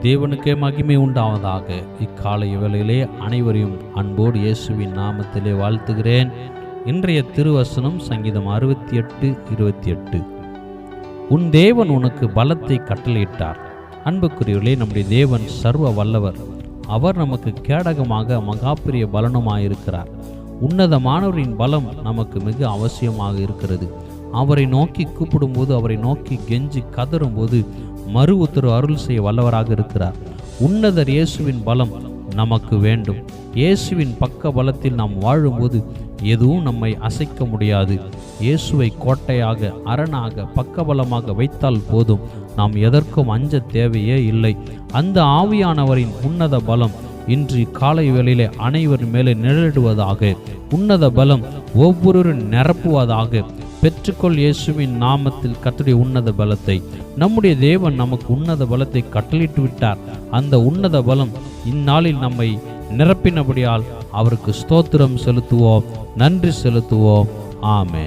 தேவனுக்கே மகிமை உண்டாவதாக. இக்காலை வேளையிலே அனைவரையும் அன்போடு இயேசுவின் நாமத்திலே வாழ்த்துகிறேன். இன்றைய திருவசனம் சங்கீதம் அறுபத்தி எட்டு இருபத்தி எட்டு உன் தேவன் உனக்கு பலத்தை கட்டளையிட்டார். அன்புக்குரியவர்களே நம்முடைய தேவன் சர்வ வல்லவர். அவர் நமக்கு கேடகமாக மகாபிரிய பலனுமாயிருக்கிறார். உன்னதமானவரின் பலம் நமக்கு மிக அவசியமாக இருக்கிறது. அவரை நோக்கி கூப்பிடும்போது அவரை நோக்கி கெஞ்சி கதறும்போது மறு உத்தரவு அருள் செய்ய வல்லவராக இருக்கிறார். உன்னதர் இயேசுவின் பலம் நமக்கு வேண்டும். இயேசுவின் பக்க பலத்தில் நாம் வாழும்போது எதுவும் நம்மை அசைக்க முடியாது. இயேசுவை கோட்டையாக அரணாக பக்கபலமாக வைத்தால் போதும். நாம் எதற்கும் அஞ்ச தேவையே இல்லை. அந்த ஆவியானவரின் உன்னத பலம் இன்று காலை வேளையிலே அனைவர் மேலே நிழலிடுவதாக உன்னத பலம் ஒவ்வொருவரும் நிரப்புவதாக பெற்றுக்கொள் இயேசுவின் நாமத்தில் கத்துடைய உன்னத பலத்தை. நம்முடைய தேவன் நமக்கு உன்னத பலத்தை கட்டளிட்டு விட்டார் அந்த உன்னத பலம் இந்நாளில் நம்மை நிரப்பினபடியால் அவருக்கு ஸ்தோத்திரம் செலுத்துவோம் நன்றி செலுத்துவோம். ஆமே